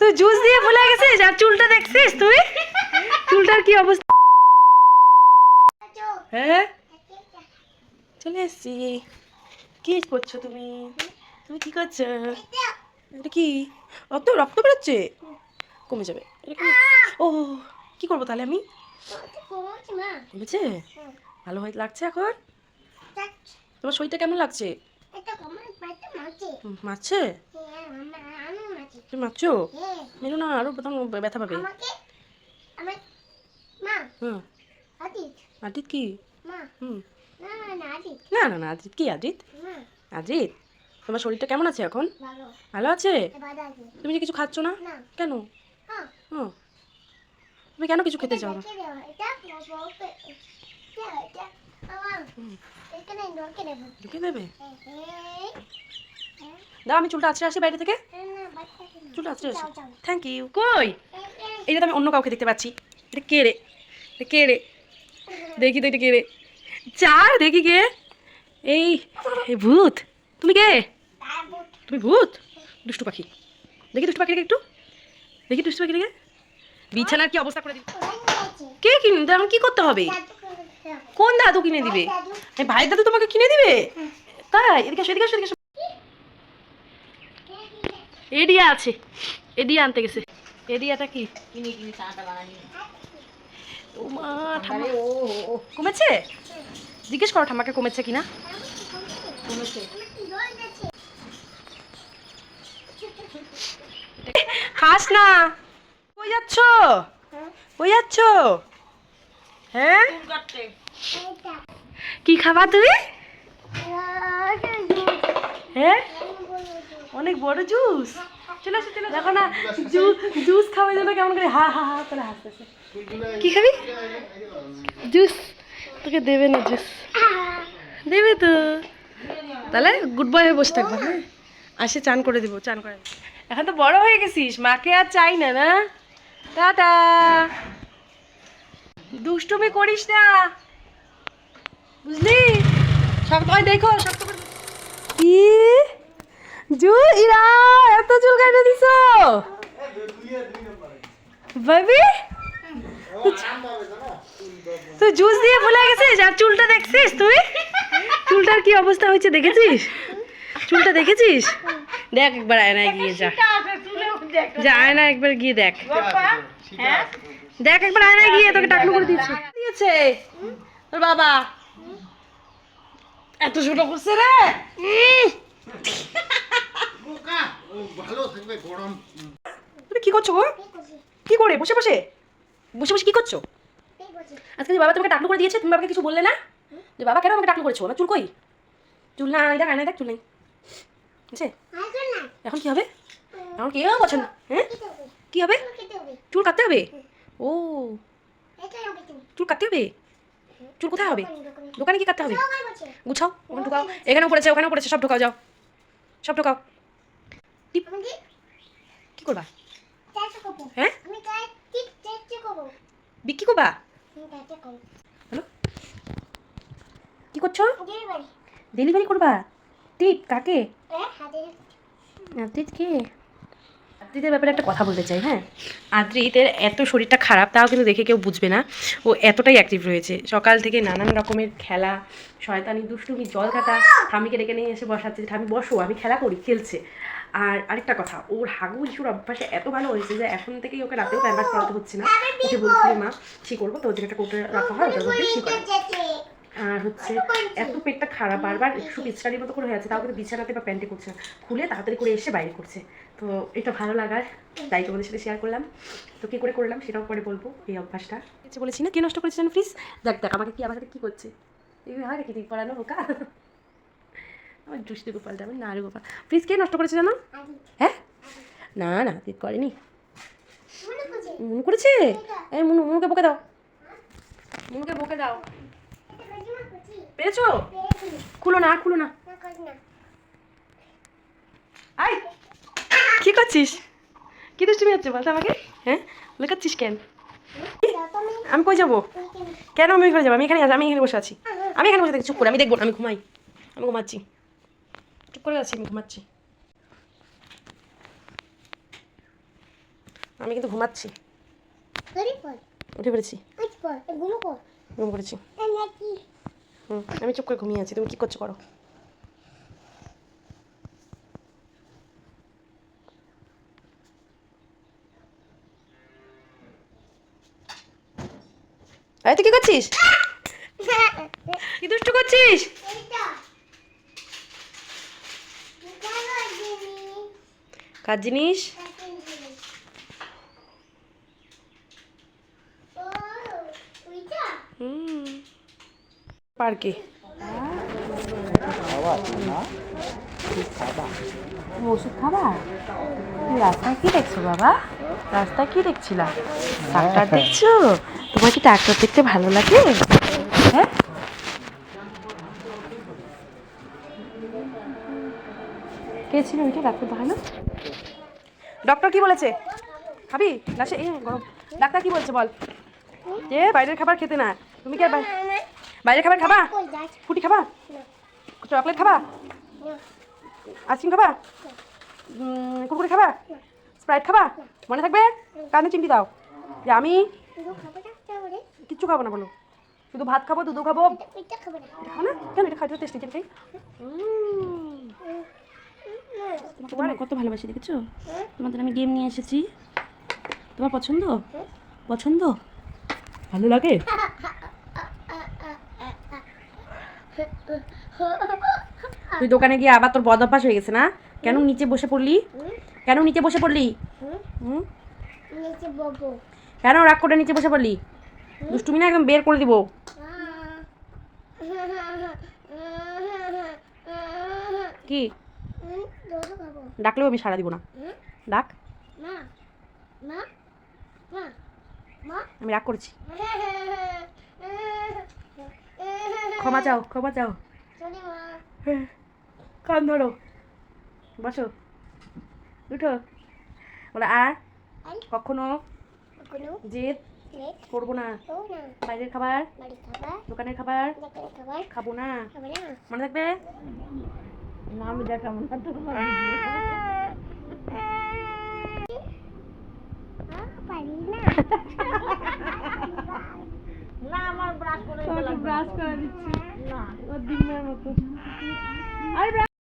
তুই জুস দিয়ে ভুলে গেছিস আর চুলটা দেখছিস তুই? চুলটার কি অবস্থা? হ্যাঁ? চলে এসছি। কি করছ তুমি? তুমি কি করছ? এটা কি? রক্ত রক্ত বেরোচ্ছে? কমে যাবে। ও, কি করব তাহলে আমি? কমেছে? ভালো হয়ে লাগছে এখন? তোমার শরীরটা কেমন লাগছে? মারছে? তুমি মারছো? মেরো না আরও প্রথম ব্যথা পাবে। হুম। আদিত। আদিত কি? হুম। না না না আদিত। কি আদিত? মা। আদিত? তোমার শরীরটা কেমন আছে এখন? ভালো। আছে? তুমি যে কিছু খাচ্ছ না? কেন? হ্যাঁ। হুম। তুমি কেন কিছু খেতে চাও না? ঢোকে দেব। দেবে? এই দাও আমি চুলটা আছড়ে আসি বাইরে থেকে। চুলটা আছড়ে আসি। থ্যাংক ইউ কই? এই এই আমি অন্য কাউকে দেখতে পাচ্ছি। এটা কে রে? কে রে? দেখি তো এটা কে রে? চার দেখি কে। এই ভূত। তুমি কে? তুমি ভূত? দুষ্টু পাখি। দেখি দুষ্টু পাখিটাকে একটু। দেখি দুষ্টু পাখিটাকে। বিছানার কি অবস্থা করে দিবি। কে কিনে এখন কি করতে হবে? কোন দাদু কিনে দিবে? এই ভাই দাদু তোমাকে কিনে দিবে? তাই? এদিকে এদিকে আসো। এডিয়া আছে। এডিয়া আনতে গেছে। এডিয়াটা কি? ও মা ঠাম্মা কমেছে? জিজ্ঞেস করো ঠাম্মাকে কমেছে কিনা? কমেছে। খাস না। কই যাচ্ছ? কই যাচ্ছ? হ্যাঁ? কি খাবা তুমি? হ্যাঁ? অনেক বড় জুস। চলে আসো চলে দেখো না জুস খাওয়ার জন্য কেমন করে হা হা হা করে হাসতেছে। কি খাবি? জুস। তোকে দেবে না জুস। দেবে তো। তাহলে গুড বয় হয়ে বসে থাকব হ্যাঁ? আসে চান করে দিব চান করে। এখন তো বড় হয়ে গেছিস মাকে আর চাই না না? টাটা। দুষ্টুমি করিস না। বুঝলি? শক্ত হয় দেখো শক্ত কি? জু ইরা, এত চুল কাটে দিছ? বেবি তুই জুস দিয়ে ভুলে গেছিস? আর চুলটা দেখছিস তুই? চুলটার কি অবস্থা হয়েছে দেখেছিস? চুলটা দেখেছিস? দেখ একবার আয়নায় গিয়ে যা। যা আয়না একবার গিয়ে দেখ। দেখ একবার আয়নায় গিয়ে তোকে টাকলু করে দিয়েছে দিয়েছে। তোর বাবা। এত ছোট করছে রে? তুমি করছ গো? করে? বসে করছ? বাবা করে দিয়েছে, তুমি কিছু বললে না? যে বাবা কেন আমাকে চুল কই? চুল না দেখ দেখ, চুল নেই। বুঝছে এখন কি হবে? এখন হ্যাঁ? কি হবে? চুল কাটতে হবে? ও। চুল কাটতে হবে? চুল কোথায় হবে? দোকানে কি কাটতে হবে? গুছাও, ওখানে ঢুকাও। এখানেও পড়েছে, ওখানেও পড়েছে, সব ঢুকাও, যাও। সব ঢোকাও। টিপ কি? করবা? হ্যাঁ? বিক্রি করবা? হ্যালো? কি করছ? ডেলিভারি। করবা? টিপ কাকে? আদ্রিতকে আদ্রিতের ব্যাপারে একটা কথা বলতে চাই হ্যাঁ? আদ্রিতের এত শরীরটা খারাপ, তাও কিন্তু দেখে কেউ বুঝবে না। ও এতটাই অ্যাক্টিভ রয়েছে। সকাল থেকে নানান রকমের খেলা, শয়তানি, দুষ্টুমি, জল কাটা ঠামিকে ডেকে নিয়ে এসে বসাচ্ছে ঠামি বসো, আমি খেলা করি, খেলছে। আর আরেকটা কথা, ওর হাগু ইস্যুর অভ্যাসে এত ভালো হয়েছে যে, এখন থেকেই ওকে রাতেও প্যাম্পাস করাতে হচ্ছে না। ওকে বলছিল মা সে করব? তো ওদের একটা কোটে রাখা হয়, ওটার মধ্যে সে করে? আর হচ্ছে, এত পেটটা খারাপ, বারবার একটু পিছড়ারির মতো করে হয়ে আছে, তাও কিন্তু বিছানাতে বা প্যান্টে করছে না। খুলে তাড়াতাড়ি করে এসে বাইরে করছে। তো এটা ভালো লাগার তাই তোমাদের সাথে শেয়ার করলাম। তো কী করে করলাম সেটাও পরে বলব এই অভ্যাসটা। কিছু বলেছি না? কে নষ্ট করেছে জানো প্লিজ দেখ দেখ আমাকে কি আমার সাথে কী করছে? এই হয় নাকি তুই পড়ানো হোকা আমার দুষ্টি গোপালটা আমি নারী গোপাল। প্লিজ কে নষ্ট করেছে জানো? হ্যাঁ? না না তুই করেনি। মনু করেছে। এই মনু মুনুকে বকে দাও। মুনুকে বকে দাও। পেয়েছ খুলো না আর খুলো না। আই কি করছিস? কি দুষ্টুমি হচ্ছে বলতো আমাকে? হ্যাঁ? লুকাচ্ছিস কেন? আমি কই যাব? কেন আমি ঘরে যাব? আমি এখানে আমি এখানে বসে আছি। আমি এখানে বসে থাকি চুপ করে আমি দেখব আমি ঘুমাই। আমি ঘুমাচ্ছি। চুপ করে আছি আমি ঘুমাচ্ছি। আমি কিন্তু ঘুমাচ্ছি। উঠে পড়েছি। ঘুম করেছি হুম আমি চুপ করে ঘুমিয়ে আছি তুমি কি করছ করো? এই তুই কি করছিস? কি দুষ্টু করছিস? কার জিনিস? এখন দিনি ও ওইটা ওষুধ খাবা? তুমি রাস্তায় কি দেখছ বাবা? রাস্তায় কি দেখছিলা? ডাক্তার দেখছ? তোমার কি ডাক্তার দেখতে ভালো লাগে? হ্যাঁ? কে ছিল ওইটা? ডাক্তার দেখাল? ডক্টর কি বলেছে? খাবি এই গরম। ডাক্তার কি বলছে বল? যে বাইরের খাবার খেতে না। তুমি কি আর বাইরের খাবার খাবা? ফুটি খাবা? চকলেট খাবা? আইসক্রিম খাবা? উম, খাবা? স্প্রাইট খাবা? মনে থাকবে? কানে চিমটি দাও। যে আমি কিচ্ছু খাব না বলো। শুধু ভাত খাব দুধও খাব। এটা না কেন এটা খাইতে টেস্টি খাই? তোমার কত ভালোবাসি দেখেছ? তোমাদের আমি গেম নিয়ে এসেছি। তোমার পছন্দ? পছন্দ? ভালো লাগে? তুই দোকানে গিয়ে আবার তোর বদ অভ্যাস হয়ে গেছে না? কেন নিচে বসে পড়লি? কেন নিচে বসে পড়লি? কেন রাগ করে নিচে বসে পড়লি? দুষ্টুমি না একদম বের করে দিব? কি? ডাকলেও আমি সারা দিব না। ডাক। আমি রাগ করেছি। ক্ষমা চাও ক্ষমা চাও। কান ধরো। বসো। উঠো। বলে আর কখনো জেদ করব না। ও না। বাইরের খাবার দোকানের খাবার খাব না। খাবে না। মনে থাকবে? না আমি দেখাবো না তো আমার ব্রাশ করে ব্রাশ করে দিচ্ছি। না। ওর ডিমের মতো। আরে